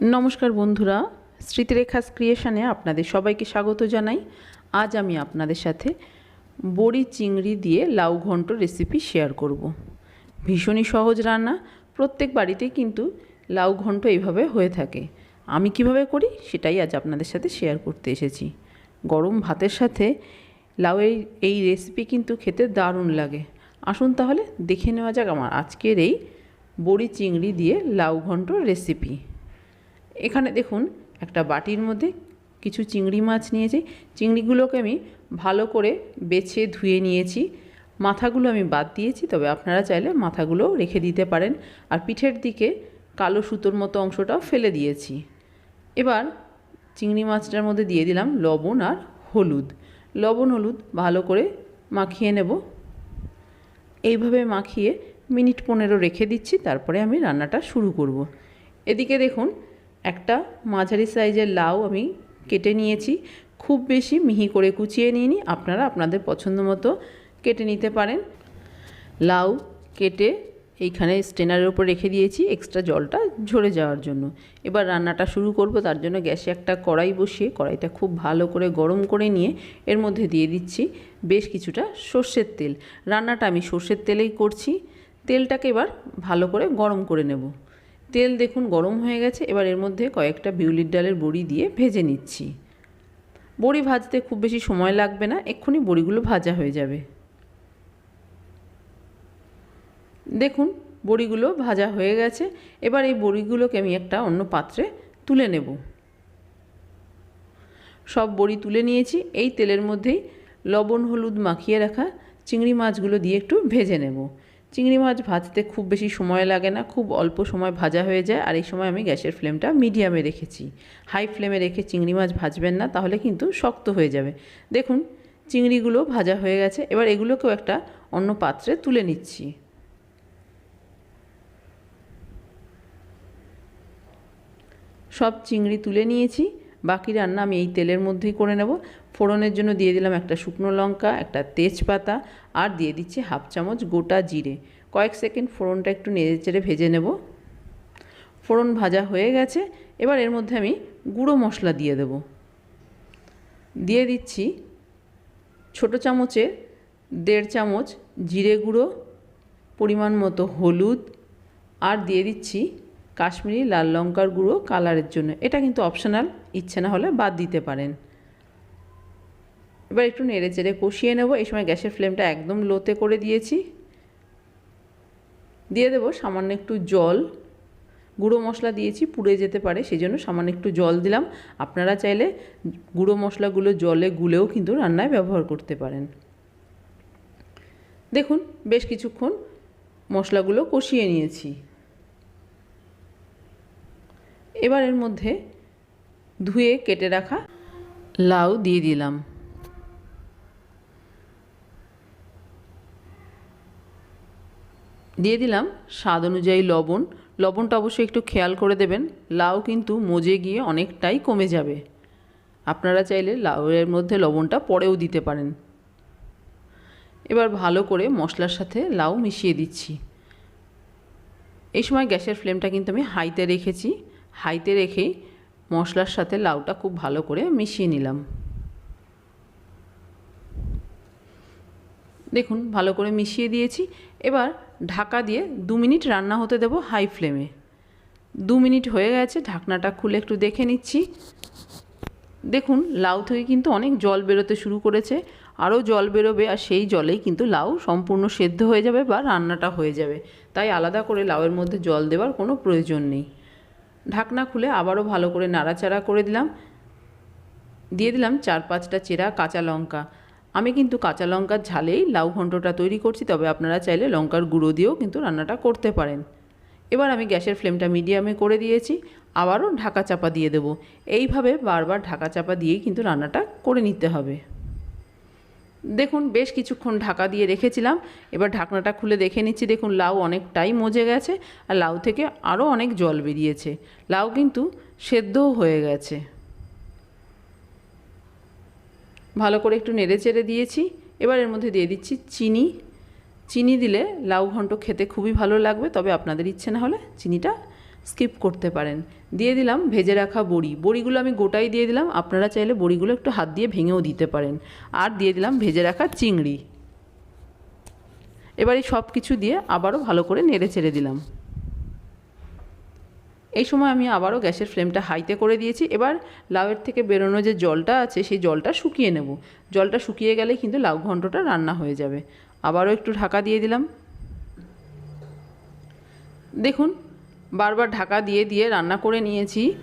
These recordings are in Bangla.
নমস্কার বন্ধুরা, স্মৃতিরেখাস ক্রিয়েশনে আপনাদের সবাইকে স্বাগত জানাই। আজ আমি আপনাদের সাথে বড়ি চিংড়ি দিয়ে লাউ ঘন্ট রেসিপি শেয়ার করব। ভীষণই সহজ রান্না, প্রত্যেক বাড়িতেই কিন্তু লাউ ঘন্ট এইভাবে হয়ে থাকে। আমি কীভাবে করি সেটাই আজ আপনাদের সাথে শেয়ার করতে এসেছি। গরম ভাতের সাথে লাউয়ের এই রেসিপি কিন্তু খেতে দারুণ লাগে। আসুন তাহলে দেখে নেওয়া যাক আমার আজকের এই বড়ি চিংড়ি দিয়ে লাউ ঘন্ট রেসিপি এখানে দেখুন একটা বাটির মধ্যে কিছু চিংড়ি মাছ নিয়েছি। চিংড়িগুলোকে আমি ভালো করে বেছে ধুয়ে নিয়েছি। মাথাগুলো আমি বাদ দিয়েছি, তবে আপনারা চাইলে মাথাগুলো রেখে দিতে পারেন। আর পিঠের দিকে কালো সুতোর মতো অংশটাও ফেলে দিয়েছি। এবার চিংড়ি মাছটার মধ্যে দিয়ে দিলাম লবণ আর হলুদ। লবণ হলুদ ভালো করে মাখিয়ে নেব। এইভাবে মাখিয়ে মিনিট পনেরো রেখে দিচ্ছি, তারপরে আমি রান্নাটা শুরু করব। এদিকে দেখুন একটা মাঝারি সাইজের লাউ আমি কেটে নিয়েছি। খুব বেশি মিহি করে কুচিয়ে নিইনি, আপনারা আপনাদের পছন্দ মতো কেটে নিতে পারেন। লাউ কেটে এইখানে স্টেনারের উপর রেখে দিয়েছি এক্সট্রা জলটা ঝরে যাওয়ার জন্য। এবার রান্নাটা শুরু করব, তার জন্য গ্যাসে একটা কড়াই বসিয়ে, কড়াইটা খুব ভালো করে গরম করে নিয়ে এর মধ্যে দিয়ে দিচ্ছি বেশ কিছুটা সর্ষের তেল। রান্নাটা আমি সর্ষের তেলেই করছি, তেলটাকে এবার ভালো করে গরম করে নেব। তেল দেখুন গরম হয়ে গেছে, এবার এর মধ্যে কয়েকটা বিউলির ডালের বড়ি দিয়ে ভেজে নিচ্ছি। বড়ি ভাজতে খুব বেশি সময় লাগবে না, এক্ষুনি বড়িগুলো ভাজা হয়ে যাবে। দেখুন, বড়িগুলো ভাজা হয়ে গেছে, এবার এই বড়িগুলোকে আমি একটা অন্য পাত্রে তুলে নেব। সব বড়ি তুলে নিয়েছি, এই তেলের মধ্যেই লবণ, হলুদ মাখিয়ে রাখা চিংড়ি মাছগুলো দিয়ে একটু ভেজে নেব। চিংড়ি মাছ ভাজতে খুব বেশি সময় লাগে না, খুব অল্প সময় ভাজা হয়ে যায়। আর এই সময় আমি গ্যাসের ফ্লেমটা মিডিয়ামে রেখেছি। হাই ফ্লেমে রেখে চিংড়ি মাছ ভাজবেন না, তাহলে কিন্তু শক্ত হয়ে যাবে। দেখুন, চিংড়িগুলো ভাজা হয়ে গেছে, এবার এগুলোকেও একটা অন্য পাত্রে তুলে নিচ্ছি। সব চিংড়ি তুলে নিয়েছি, বাকি রান্না আমি এই তেলের মধ্যেই করে নেব। ফোড়নের জন্য দিয়ে দিলাম একটা শুকনো লঙ্কা, একটা তেজপাতা, আর দিয়ে দিচ্ছি হাফ চামচ গোটা জিরে। কয়েক সেকেন্ড ফোড়নটা একটু নেড়ে চেড়ে ভেজে নেব। ফোড়ন ভাজা হয়ে গেছে, এবার এর মধ্যে আমি গুঁড়ো মশলা দিয়ে দেব। দিয়ে দিচ্ছি ছোটো চামচে দেড় চামচ জিরে গুঁড়ো, পরিমাণ মতো হলুদ, আর দিয়ে দিচ্ছি কাশ্মীরি লাল লঙ্কার গুঁড়ো কালারের জন্য। এটা কিন্তু অপশনাল, ইচ্ছে না হলে বাদ দিতে পারেন। এবার একটু নেড়ে চেড়ে কষিয়ে নেব। এই সময় গ্যাসের ফ্লেমটা একদম লোতে করে দিয়েছি। দিয়ে দেবো সামান্য একটু জল। গুঁড়ো মশলা দিয়েছি, পুড়ে যেতে পারে সেই জন্য সামান্য একটু জল দিলাম। আপনারা চাইলে গুঁড়ো মশলাগুলো জলে গুলেও কিন্তু রান্নায় ব্যবহার করতে পারেন। দেখুন, বেশ কিছুক্ষণ মশলাগুলো কষিয়ে নিয়েছি। এবার এর মধ্যে ধুয়ে কেটে রাখা লাউ দিয়ে দিলাম। দিয়ে দিলাম স্বাদ অনুযায়ী লবণ। লবণটা অবশ্যই একটু খেয়াল করে দেবেন, লাউ কিন্তু মজে গিয়ে অনেকটাই কমে যাবে। আপনারা চাইলে লাউয়ের মধ্যে লবণটা পরেও দিতে পারেন। এবার ভালো করে মশলার সাথে লাউ মিশিয়ে দিচ্ছি। এই সময় গ্যাসের ফ্লেমটা কিন্তু আমি হাইতে রেখেছি। হাইতে রেখেই মশলার সাথে লাউটা খুব ভালো করে মিশিয়ে নিলাম। দেখুন, ভালো করে মিশিয়ে দিয়েছি। এবার ঢাকা দিয়ে দু মিনিট রান্না হতে দেব হাই ফ্লেমে। দু মিনিট হয়ে গেছে, ঢাকনাটা খুলে একটু দেখে নিচ্ছি। দেখুন, লাউ থেকে কিন্তু অনেক জল বেরোতে শুরু করেছে। আরও জল বেরোবে আর সেই জলেই কিন্তু লাউ সম্পূর্ণ সেদ্ধ হয়ে যাবে বা রান্নাটা হয়ে যাবে। তাই আলাদা করে লাউয়ের মধ্যে জল দেওয়ার কোনো প্রয়োজন নেই। ঢাকনা খুলে আবারও ভালো করে নাড়াচাড়া করে দিলাম। দিয়ে দিলাম চার পাঁচটা চেরা কাঁচা লঙ্কা। আমি কিন্তু কাঁচা লঙ্কার ঝালেই লাউ ঘণ্টটা তৈরি করছি, তবে আপনারা চাইলে লঙ্কার গুঁড়ো দিয়েও কিন্তু রান্নাটা করতে পারেন। এবার আমি গ্যাসের ফ্লেমটা মিডিয়ামে করে দিয়েছি, আবারও ঢাকা চাপা দিয়ে দেবো। এইভাবে বারবার ঢাকা চাপা দিয়েই কিন্তু রান্নাটা করে নিতে হবে। দেখুন, বেশ কিছুক্ষণ ঢাকা দিয়ে রেখেছিলাম, এবার ঢাকনাটা খুলে দেখে নিচ্ছি, দেখুন লাউ অনেকটাই মজে গেছে, আর লাউ থেকে আরও অনেক জল বেরিয়েছে। লাউ কিন্তু সেদ্ধও হয়ে গেছে। ভালো করে একটু নেড়ে চেড়ে দিয়েছি। এবার এর মধ্যে দিয়ে দিচ্ছি চিনি। চিনি দিলে লাউ ঘন্ট খেতে খুবই ভালো লাগবে, তবে আপনাদের ইচ্ছে না হলে চিনিটা স্কিপ করতে পারেন। দিয়ে দিলাম ভেজে রাখা বড়ি। বড়িগুলো আমি গোটাই দিয়ে দিলাম। আপনারা চাইলে বড়িগুলো একটু হাত দিয়ে ভেঙেও দিতে পারেন। আর দিয়ে দিলাম ভেজে রাখা চিংড়ি। এবার এই সব কিছু দিয়ে আবারও ভালো করে নেড়ে চেড়ে দিলাম। এই সময় আমি আবারও গ্যাসের ফ্লেমটা হাইতে করে দিয়েছি। এবার লাউয়ের থেকে বেরোনো যে জলটা আছে, সেই জলটা শুকিয়ে নেব। জলটা শুকিয়ে গেলে কিন্তু লাউ ঘন্টটা রান্না হয়ে যাবে। আবারও একটু ঢাকা দিয়ে দিলাম। দেখুন, বারবার ঢাকা দিয়ে দিয়ে রান্না করে নিয়েছি।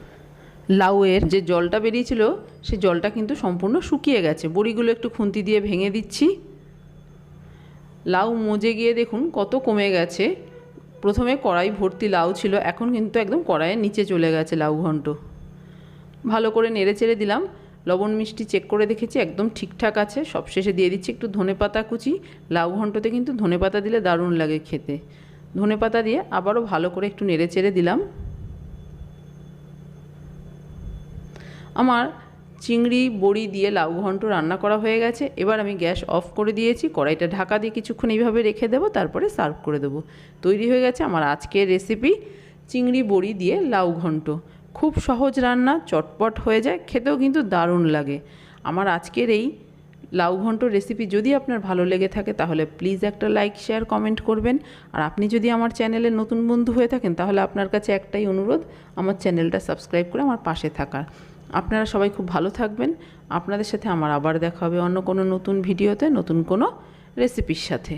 লাউয়ের যে জলটা বেরিয়েছিল সে জলটা কিন্তু সম্পূর্ণ শুকিয়ে গেছে। বড়িগুলো একটু খুন্তি দিয়ে ভেঙে দিচ্ছি। লাউ মজে গিয়ে দেখুন কত কমে গেছে। প্রথমে কড়াই ভর্তি লাউ ছিল, এখন কিন্তু একদম কড়াইয়ের নিচে চলে গেছে লাউ ঘন্ট। ভালো করে নেড়ে চেড়ে দিলাম, লবণ মিষ্টি চেক করে দেখেছি, একদম ঠিকঠাক আছে। সবশেষে দিয়ে দিচ্ছি একটু ধনেপাতা কুচি। লাউ ঘন্টতে কিন্তু ধনেপাতা দিলে দারুণ লাগে খেতে। ধনেপাতা দিয়ে আবারও ভালো করে একটু নেড়ে চেড়ে দিলাম। আমার চিংড়ি, বড়ি দিয়ে লাউ ঘন্ট রান্না করা হয়ে গেছে। এবার আমি গ্যাস অফ করে দিয়েছি। কড়াইটা ঢাকা দিয়ে কিছুক্ষণ এইভাবে রেখে দেবো, তারপরে সার্ভ করে দেবো। তৈরি হয়ে গেছে আমার আজকের রেসিপি চিংড়ি, বড়ি দিয়ে লাউ ঘন্ট। খুব সহজ রান্না, চটপট হয়ে যায়, খেতেও কিন্তু দারুণ লাগে। আমার আজকের এই লাউ ঘন্ট রেসিপি যদি আপনার ভালো লেগে থাকে, তাহলে প্লিজ একটা লাইক শেয়ার কমেন্ট করবেন। আর আপনি যদি আমার চ্যানেলে নতুন বন্ধু হয়ে থাকেন, তাহলে আপনার কাছে একটাই অনুরোধ, আমার চ্যানেলটা সাবস্ক্রাইব করে আমার পাশে থাকার। আপনারা সবাই খুব ভালো থাকবেন। আপনাদের সাথে আমার আবার দেখা হবে অন্য কোনো নতুন ভিডিওতে, নতুন কোনো রেসিপির সাথে।